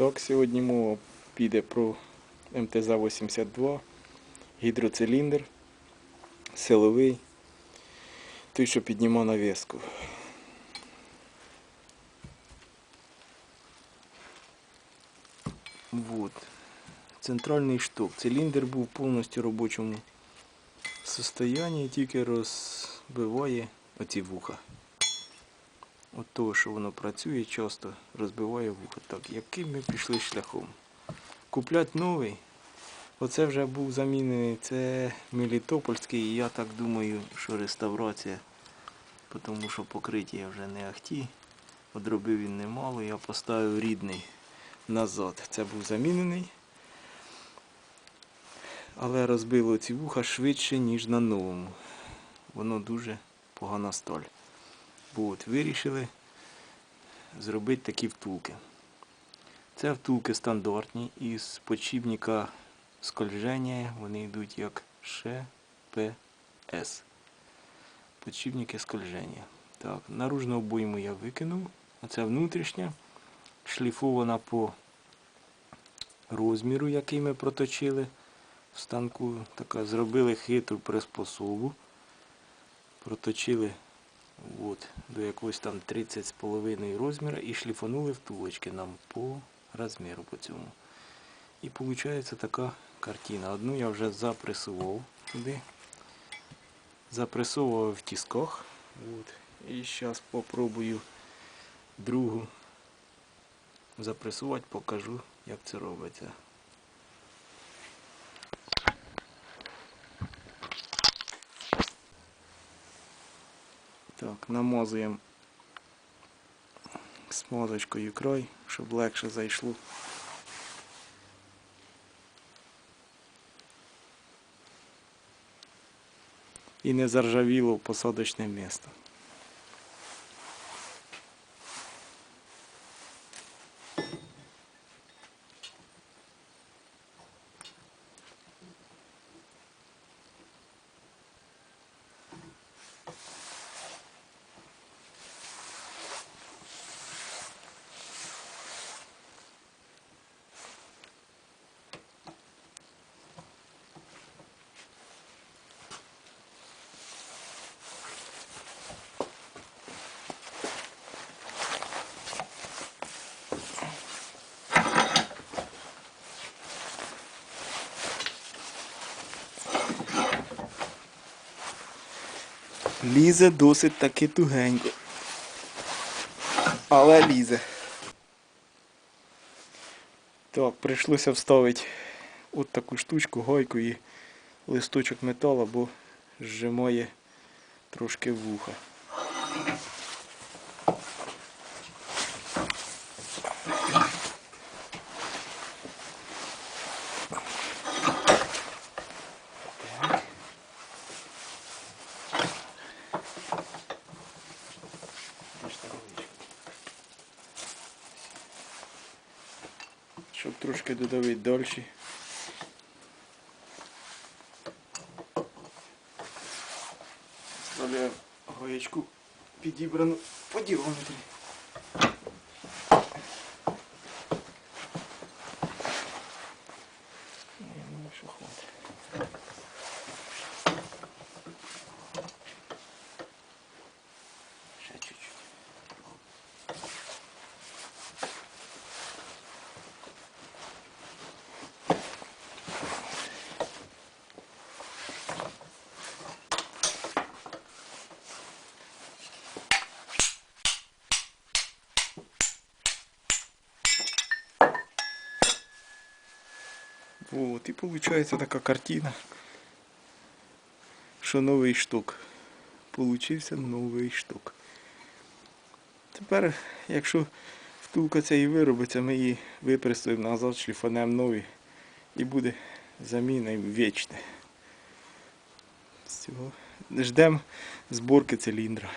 Так, сьогодні мова піде про МТЗ-82, гідроциліндр, силовий, той, що піднімав навіску. Вот. Центральний шток. Циліндр був повністю в робочому состоянні, тільки розбиває оці вуха. От того, що воно працює, часто розбиває вуха. Так, яким ми пішли шляхом? Куплять новий. Оце вже був замінений. Це Мелітопольський, і я так думаю, що реставрація, тому що покриття вже не ахті. Одробив він немало, я поставив рідний назад. Це був замінений. Але розбило ці вуха швидше, ніж на новому. Воно дуже погана сталь. От вирішили зробити такі втулки. Це втулки стандартні із подшипника скольження. Вони йдуть як ШПС. Подшипники скольження. Так, наружну обойму я викинув. А це внутрішня. Шліфована по розміру, який ми проточили в станку. Така, зробили хитру приспособу. Проточили от, до якогось там 30,5 розміру і шліфанули втулочки нам по розміру по цьому. І виходить така картина. Одну я вже запресував туди. Запресовував в тисках. От. І зараз спробую другу запресувати, покажу, як це робиться. Так, намазуємо смазочкою край, щоб легше зайшло. І не заржавіло посадочне місце. Лізе досить таки тугенько. Але лізе. Так, прийшлося вставити от таку штучку, гайку і листочок металу, бо зжимає трошки вуха. Щоб трошки додавити далі. Вставляю гаячку підібрану по діаметрі. Я думаю, що хватить. Вот, і получается така картина, що новий штук. Получився новий штук. Тепер, якщо втулка ця і виробиться, ми її випресуємо назад, шліфанемо нові і буде заміна вічна. Ждемо зборки циліндра.